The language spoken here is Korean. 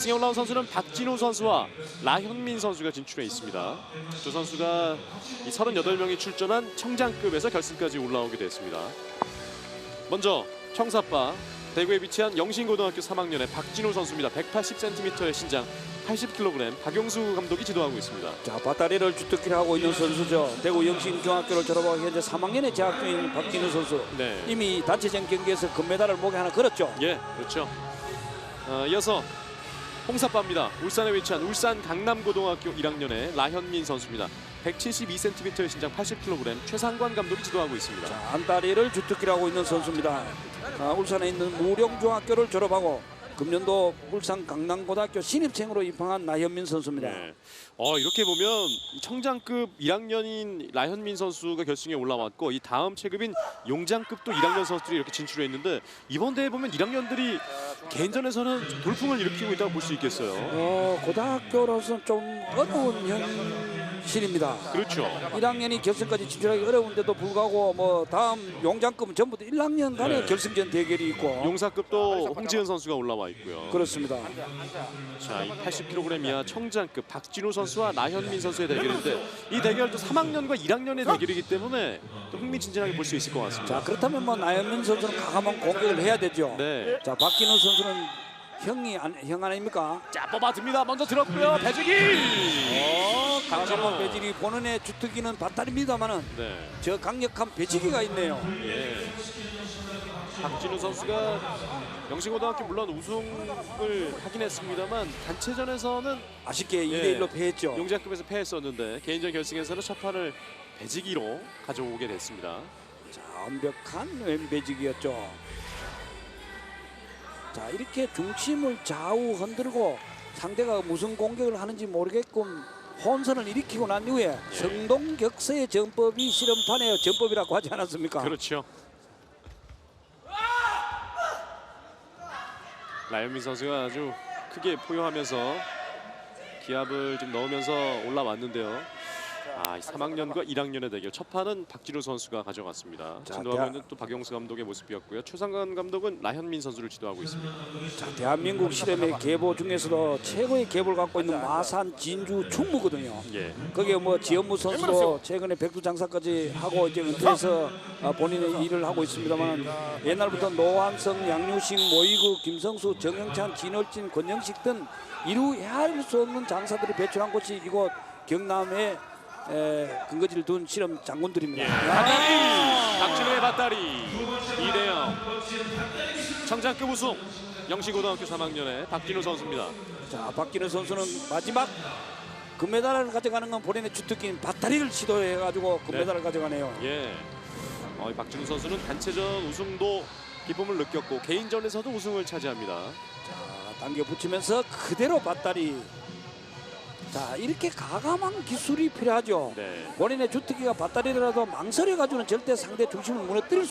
승에 올라온 선수는 박진호 선수와 라현민 선수가 진출해 있습니다. 두 선수가 이 38명이 출전한 청장급에서 결승까지 올라오게 됐습니다. 먼저 청사빠 대구에 위치한 영신고등학교 3학년의 박진호 선수입니다. 180cm의 신장, 80kg 박용수 감독이 지도하고 있습니다. 자, 밧다리를 주특기를 하고 있는 선수죠. 대구 영신중학교를 졸업하고 현재 3학년에 재학 중인 박진우 선수. 네. 이미 단체전 경기에서 금메달을 목에 하나 걸었죠. 예, 그렇죠. 어, 이어서 홍사빠입니다. 울산에 위치한 울산 강남고등학교 1학년의 라현민 선수입니다. 172cm의 신장 80kg 최상관 감독이 지도하고 있습니다. 자, 한 다리를 주특기를 하고 있는 선수입니다. 아, 울산에 있는 무령중학교를 졸업하고 금년도 울산 강남고등학교 신입생으로 입학한 나현민 선수입니다. 네. 어, 이렇게 보면 이 청장급 1학년인 라현민 선수가 결승에 올라왔고 이 다음 체급인 용장급도 1학년 선수들이 이렇게 진출해 있는데 이번 대회 보면 1학년들이 개인전에서는 돌풍을 일으키고 있다고 볼 수 있겠어요. 어, 고등학교로서는 좀 어려운 현 실입니다. 그렇죠. 1학년이 결승까지 진출하기 어려운데도 불구하고 뭐 다음 용장급은 전부 다 1학년 간의 네. 결승전 대결이 있고 용사급도 홍지은 선수가 올라와 있고요. 그렇습니다. 자, 이 80kg 이하 청장급 박진호 선수와 나현민 선수의 대결인데 이 대결도 3학년과 1학년의 대결이기 때문에 또 흥미진진하게 볼 수 있을 것 같습니다. 자 그렇다면 뭐 나현민 선수는 과감한 공격을 해야 되죠. 네. 자 박진우 선수는 형이 안, 형 아닙니까? 자, 뽑아듭니다. 먼저 들었고요. 배지기. 어, 강력한 박진호. 배지기 본인의 주특기는 밧다리입니다만은 네. 저 강력한 배지기가 있네요. 예. 박진우 선수가 영신고등학교 물론 우승을 하긴 했습니다만 단체전에서는 아쉽게 예. 2대 1로 패했죠. 용자급에서 패했었는데 개인전 결승에서는 첫 판을 배지기로 가져오게 됐습니다. 자 완벽한 왼배지기였죠. 자 이렇게 중심을 좌우 흔들고 상대가 무슨 공격을 하는지 모르겠군 혼선을 일으키고 난 이후에 예. 성동격서의 전법이 실험판에 전법이라고 하지 않았습니까? 그렇죠. 라이언민 선수가 아주 크게 포효하면서 기압을 좀 넣으면서 올라왔는데요. 아, 이 3학년과 1학년의 대결 첫 판은 박진우 선수가 가져갔습니다. 자, 있는 또 박영수 감독의 모습이었고요. 최상관 감독은 라현민 선수를 지도하고 있습니다. 자, 대한민국 실험의 계보 중에서도 최고의 계보를 갖고 있는 마산, 진주, 충무거든요. 예. 거기에 뭐 지연무 선수도 최근에 백두 장사까지 하고 이제 은퇴해서 아, 본인의 일을 하고 있습니다만 옛날부터 노환성, 양유식, 모이구, 김성수, 정영찬, 진월진, 권영식 등 이루 헤아릴 수 없는 장사들이 배출한 곳이 이곳 경남의 에, 근거지를 둔 실험 장군들입니다. 밧다리! 박진우의 밧다리 2대0 청장급 우승 영시고등학교 3학년의 박진우 선수입니다. 자, 박진우 선수는 마지막 금메달을 가져가는 건 본인의 주특기인 밧다리를 시도해가지고 금메달을 가져가네요. 예. 어, 이 박진우 선수는 단체전 우승도 기쁨을 느꼈고 개인전에서도 우승을 차지합니다. 자, 당겨 붙이면서 그대로 밧다리. 자, 이렇게 가감한 기술이 필요하죠. 네. 본인의 주특기가 밧다리라도 망설여가지고는 절대 상대 중심을 무너뜨릴